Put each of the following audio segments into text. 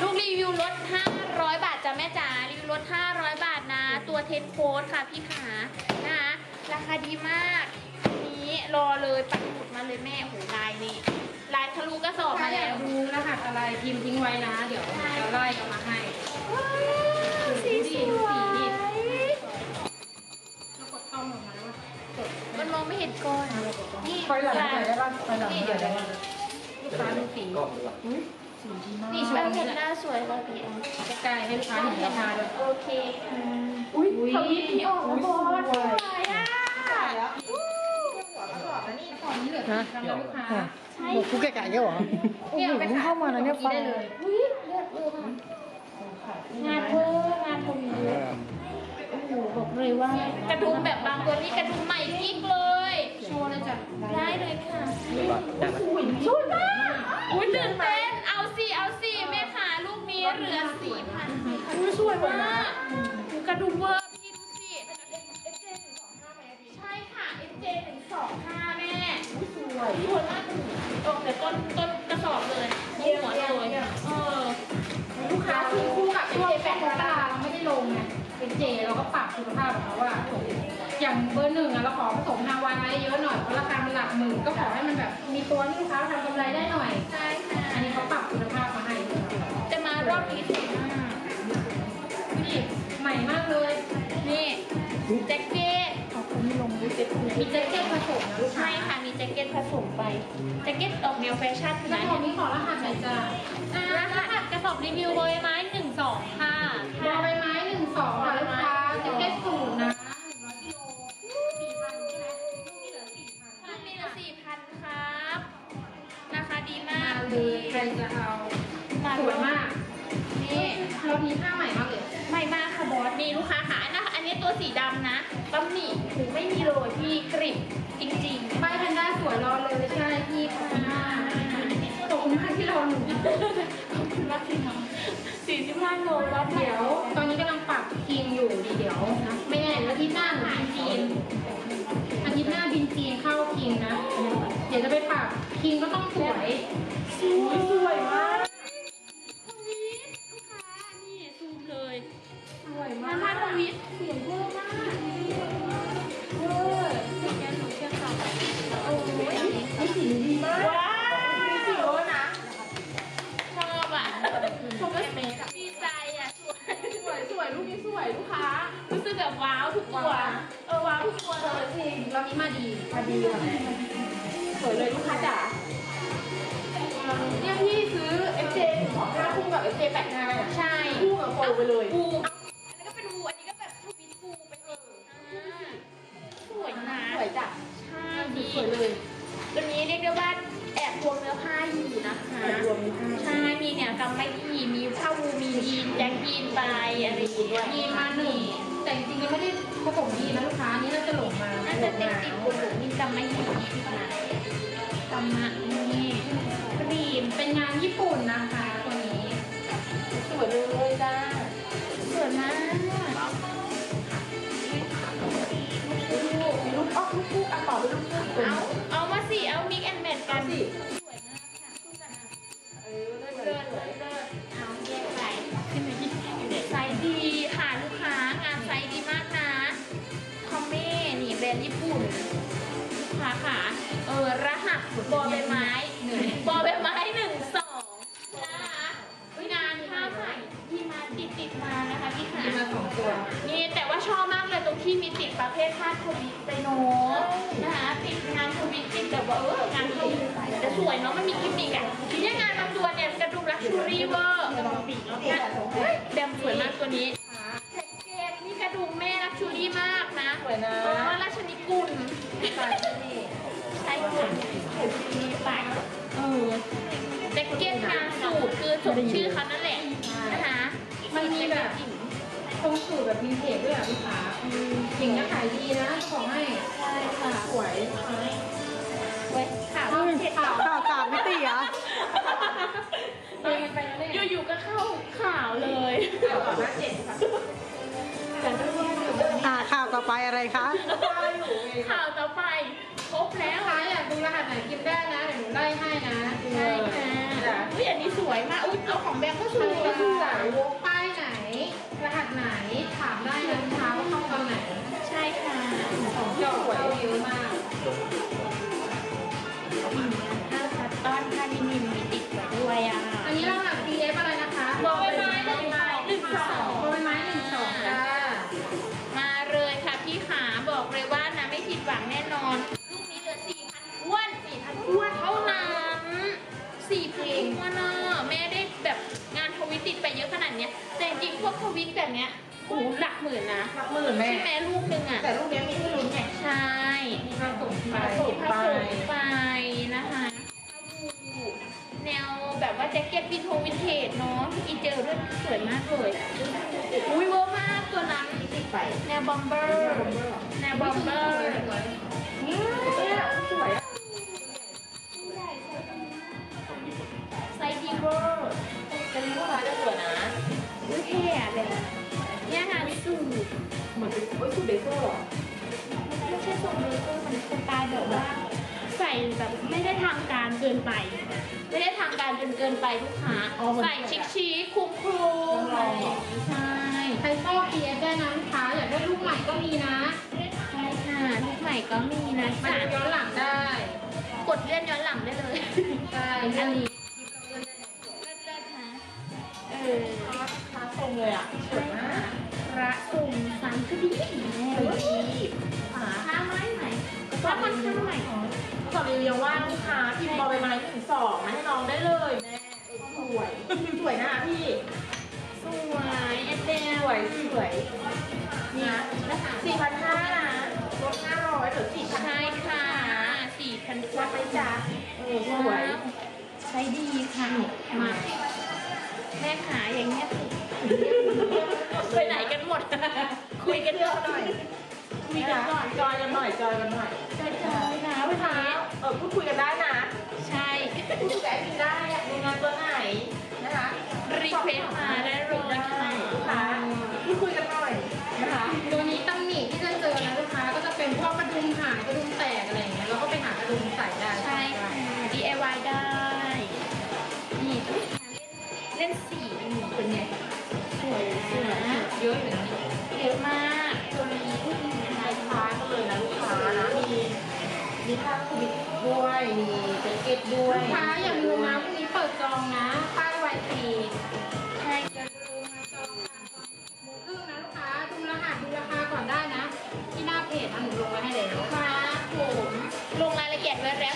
ลูกรีวิวลด 500 บาทจ้ะแม่จ๋า รีวิวลด 500 บาทนะ ตัวเทนโค้ดค่ะพี่ขานะคะ ราคาดีมาก นี้รอเลยปักหมุดมาเลยแม่โหลายนี่ลายทะลุกระสอบมาแล้ว ดูรหัสอะไรพิมพ์ทิ้งไว้นะ เดี๋ยวจะไล่เอามาให้ ด้บ้างไปหลังนี่ไหนเดี๋ยวได้เดี๋ยวบ้างลูกค้าดูสีกล้องดีกว่านี่ชแบมบเห็นี่นแหละหน้าสวยเราดีอะใกล้ๆให้ลูกค้าเห็นราคาด้วยโอเคค่ะอุ้ยอุ้ยทวิตที่ออกมาบอสสวยอะตอนนี้เหลือกี่ครั้งแล้วลูกค้าบอกกูแก่ๆเยอะเหรอโอ้โหเพิ่งเข้ามานะเนี่ยฟังได้เลยอุ้ยเลือดเลือดมากงานเวอร์งานทวีเยอะโอ้โหบอกเลยว่ากระดุมแบบบางตัวนี่กระดุมใหม่กิ๊กเลย โชว์เลยจ้ะได้เลยค่ะได้ไหมสวยมากอุ้ยตื่นเต้นเอาสิเอาสิแม่ขาลูกนี้เหลือสี่พันอุ้ยสวยมากกระดุมเวอร์ เบอร์หนึ่งอะเราขอผสมฮาวายไว้เยอะหน่อยเพราะราคามันหลักหมื่นก็ขอให้มันแบบมีตัวที่ลูกค้าทำกำไรได้หน่อย ใช่ค่ะ อันนี้เขาปรับคุณภาพมาให้จะมารอบนี้สวยมากดูดิใหม่มากเลย นี่แจ็คเก็ตมีแจ็คเก็ตผสมนะลูกค้าใช่ค่ะมีแจ็คเก็ตผสมไปแจ็คเก็ตออกแนวแฟชั่นแล้วนะของนี้ขอรหัสหน่อยจ้ะอ่ารหัสกระสอบรีวิวโบยไม้หนึ่งสองค่ะบอใบไม้ จะเอาสวยมาก นี่เรามีผ้าใหม่มากเลยใหม่มากค่ะบอสนี่ลูกค้าค่ะอันนะอันนี้ตัวสีดำนะตำหนิหูไม่มีเลยพี่กริบจริงๆใบแพนด้าสวยรอเลยใช่พี่ขอบคุณมากขอบคุณมากที่รอหนูขอบคุณมากที่น้องสี่สิบห้าโลวัดเดี๋ยว ตอนนี้กำลังปรับทีมอยู่ดีเดี๋ยวนะไม่แน่อาทิตย์หน้าหนูบินจีนอาทิตย์หน้าบินจีนเข้าคิงนะ เดี๋ยวจะไปปรับคิงก็ต้องสวยสวย มามาทากทวิตเสียงเวอร์มากเวอร์แกหนูเชื่อค่ะโอ้ยนี่สีดีมากว้าวสีโอนะชอบอะชมแล้วดีใจอะสวยสวยสวยลูกนี้สวยลูกค้ารู้สึกแบบว้าวทุกตัวเออว้าวทุกตัวเลยจริงเรามีมาดีพอดีอะสวยเลยลูกค้าจ๋าเนี่ยพี่ซื้อ FJ ของห้าคู่กับ FJ แปดห้าอะใช่คู่กับโฟไปเลยปู กำมะนี่ครีมเป็นงานญี่ปุ่นนะคะตัวนี้สวยเลยจ้าสวยมากมีลูกอ้อลูกคู่อะต่อเป็นลูก ประเภทผ้าทวิตไปโน้นะคะติดงานทวิตติดแบบว่าเอองานทวิตแต่สวยเนาะมันมีกิมมิกอะทีนี้งานบางตัวเนี่ยกระดุมลักชูรี่เวอร์เฮ้ยแดมสวยมากตัวนี้แพ็กเกจนี่กระดุมแม่ลักชูรี่มากนะสวยนะเออราชนิกุลใส่นี่ใช่ค่ะมีไปเออแจ็คเก็ตงานสูตรคือสมชื่อเขานั่นแหละนะคะมันมีแบบ ตรงสูตรแบบมีเพจด้วยอะพี่ค้าอย่างเงี้ขายดีนะของให้ใช่ค่ะสวยเว้ยขาวเผ็ขาวข่าวสามมิตีเหรอ่ยอยู่ๆก็เข้าข่าวเลยข่าวก่อนหน้าเจ็ดค่ะข่าวต่อไปอะไรคะข่าวต่อไปคบแล้วร้านอยากดูรหัสไหนกินได้นะเดี๋ยวหนูได้ให้นะใช่ค่ะอุ้ยอันนี้สวยมากอุ้ยเจ้าของแบงค์ก็สวยสายวงป้า ไหนถามได้นะค้าว่าเข้าตอนไหนใช่ค่ะของเจ้าเข้าเยอะมากผ้าคัตตอนผ้าลินินมีติดไว้ด้วยอะอันนี้รหัส DF อะไรนะคะบอใบไม้หนึ่งหนึ่งสองบอใบไม้หนึ่งสองจ้ามาเลยค่ะพี่ขาบอกเลยว่านะไม่ผิดหวังแน่นอนลูกนี้เหลือสี่พันอ้วนสี่พันอ้วนเท่านั้นสี่พันอ้วนอะแม่ ตติดไปเยอะขนาดเนี้ยแต่จริงๆพวกทวิตแบบเนี้ยโอ้โหหลักหมื่นนะหลักหมื่นแม่ ใช่ไหมลูกหนึ่งอะ แต่ลูกเนี้ยมีให้ลุ้นไงใช่มีการส่งไปส่งผสมไปนะคะแนวแบบว่าแจ็คเก็ตวินโทวินเทจเนาะอีเจลด้วยสวยมากเลย อุ้ยเวอร์มากตัวนั้นแนวบอมเบอร์ แนวบอมเบอร์ กค้าจะสวยนะอุ้ยเท่อะเลยเนี่ยค่ะสูทเหมือนเป็นโอ้ยสูทเบเกอร์เหรอไม่ใช่ทรงเลเซอร์มันสไตล์แบบว่า ใส่แบบไม่ได้ทางการเกินไป ไม่ได้ทางการจนเกินไปลูกค้าใส่ชิคชิคๆคุ้มครูอะไรอย่างงี้ใช่ใครชอบ DF ได้นะลูกค้าอยากได้ลูกใหม่ก็มีนะใช่ค่ะลูกใหม่ก็มีนะมาจ๊ะดูย้อนหลังได้ กดเลื่อนย้อนหลังได้เลยใช่อัอันนนี้นี้เลิศๆนะ เออค้าทรงเลยอะสวยมากพระทรงสังคดีแน่สวยดีขาข้าไม้ไหนถ้ามันข้างไหนก่อนรีวิวว่าลูกค้าพิมพ์บอใบไม้หนึ่งสองมาให้น้องได้เลยแม่สวยสวยนะพี่ สวยแอดเดสลวยสวยนี่นะสี่พันห้านะลดห้าร้อยเหลือสี่พันใช่ค่ะสี่พันวัดไปจ้าเออสวยใช้ดีค่ะมา แม่ขาอย่างเงี้ยไปไหนกันหมด คุยกันเยอะหน่อยคุยกันก่อนจอยกันหน่อยจอยกันหน่อยจอยๆนะลูวักนค้านี้เออพูดคุยกันได้นะ ใช่พูดคุยกับแอดมินได้อยากดูงานตัวไหนนะคะรีเควสมาได้เลยค่ะลูกค้าพูดคุยกันหน่อยนะคะตัวนี้ตำหนิที่จะเจอนะลูกค้าก็จะเป็นพวกกระดุมหายกระดุมแตกอะไรอย่างเงี้ยเราก็ไปหา เล่นสีนี่เป็นไงสวยนะเยอะอยู่นะเยอะมากตัวนี้คล้ายๆกันเลยนะลูกค้านะมีมีผ้าคลุมด้วยมีแจ็คเก็ตด้วยลูกค้าอย่าลืมนะพรุ่งนี้เปิดจองนะป้ายไวทีใช่อย่าลืมมาจองค่ะหมูครึ่งนะลูกค้าดูรหัสดูราคาก่อนได้นะ ที่หน้าเพจนะหนูลงไว้ให้เลยคค่ะรับผมลงรายละเอียดไว้แล้ว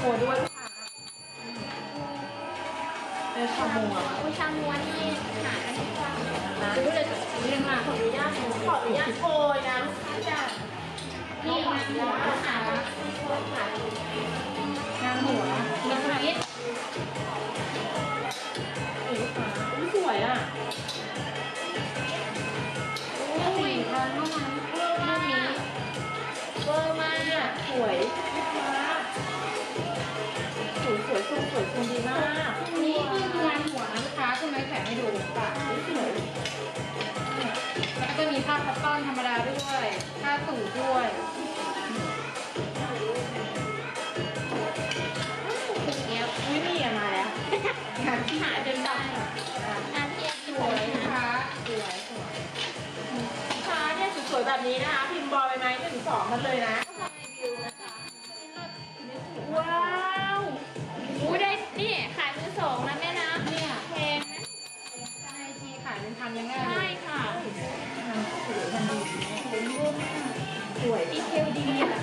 โมด้วยลูกค้าเป็นชาโมอะผู้ชาม้วนนี่หากันที่ว่านะซื้อเลยเรียงมาขออนุญาตขออนุญาตโชยนะลูกค้าจ้ะนี่งานหัวหางานหัวมีสวิตนี่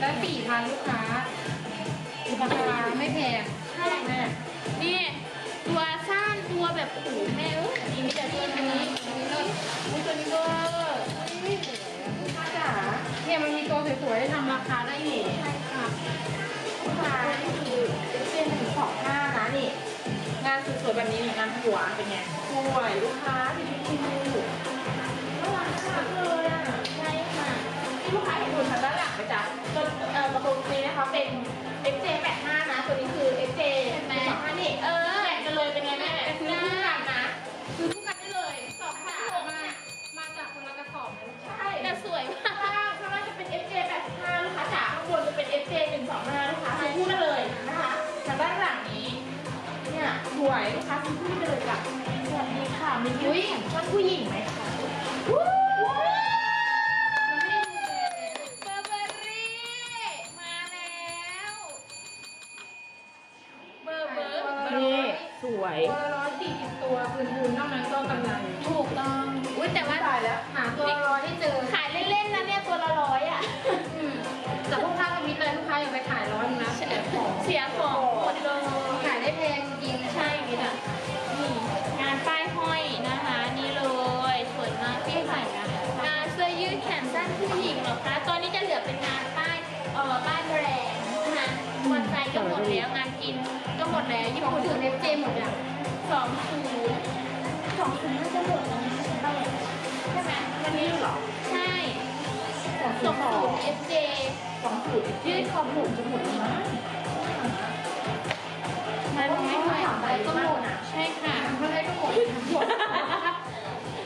และสี่พันลูกค้าราคาไม่แพงใช่แม่นี่ตัวสั้นตัวแบบโอ้โหแม่เอ้ยมีแต่ตัวนี้อุ้ยตัวนี้เวอร์อุ้ยสวยอะลูกค้าจ๋าเนี่ยมันมีตัวสวยๆให้ทำราคาได้อยู่ใช่ค่ะลูกค้านี่คือเป็นหนึ่งสองห้านะนี่ งานสวยๆแบบนี้นี่งานหัวเป็นไงสวยลูกค้าที่พี่คิวน่ารักมากเลย เป็น FJ85 นะตัวนี้คือ XJ ใช่ไหมนี่เออแข่งกันเลยเป็นไงแม่ไปซื้อคู่กันนะซื้อคู่กันได้เลยสองขามามาจากคนละกระสอบเลใช่แต่สวยมากข้างล่างว่าจะเป็น FJ85 นะคะจากข้างบนจะเป็น FJ125 นะคะซื้อคู่กันเลยนะคะแต่ด้านหลังนี้เนี่ยสวยนะคะซื้อคู่กันเลยจ้ะสวัสดีค่ะมีอุ้ยชอบผู้หญิงไหมคะ สวยตัวละร้อยสี่สิบตัวคืนทุนนอกนั้นก็กำไรถูกต้องอุ้ยแต่ว่าตายแล้วหาตัวละร้อยให้เจอ ขายเล่นๆนะเนี่ยตัวละร้อยอะอืมแต่พวกค้าทวิตเลยลูกค้าอยากไปขายร้อยนึงนะเสียของเสียของหมดเลยขายได้แพงจริงๆใช่มิดอะนี่งานป้ายห้อยนะคะนี่เลยสวยมากพี่ใส่นะงานเสื้อยืดแขนสั้นผู้หญิงเหรอคะตอนนี้จะเหลือเป็นงานป้ายเอ่อป้ายแบรนด์นะคะวันใจก็หมดแล้วงานกินก็ หมดแล้วญี่ของปุ่นถือเนฟเจหมดอะสองศูนย์สองศูนย์น่าจะหมดแล้วนะใช่ไหมอันนี้เหรอ ใช่สองศูนย์ FJ สองสูตรยืดคอผมจะหมดแล้วนะมันไม่ไหวอะไรก็หมดใช่ค่ะทำอะไรก็หมด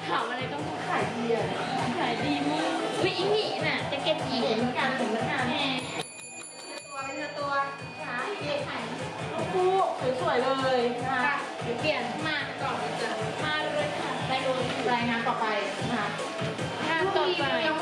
ถามอะไรก็หมดขายดีอะขายดีมากอุ้ยอีหมีน่ะแจ็คเก็ตหญิงเห็นเหมือนกันเห็นเหมือนกัน วยๆเลยนะคะเดี๋ยวเปลี่ยนมาก่อนจะมาเลยค่ะไปเลยรายงานต่อไปนะคะงานลูกต่อรีไป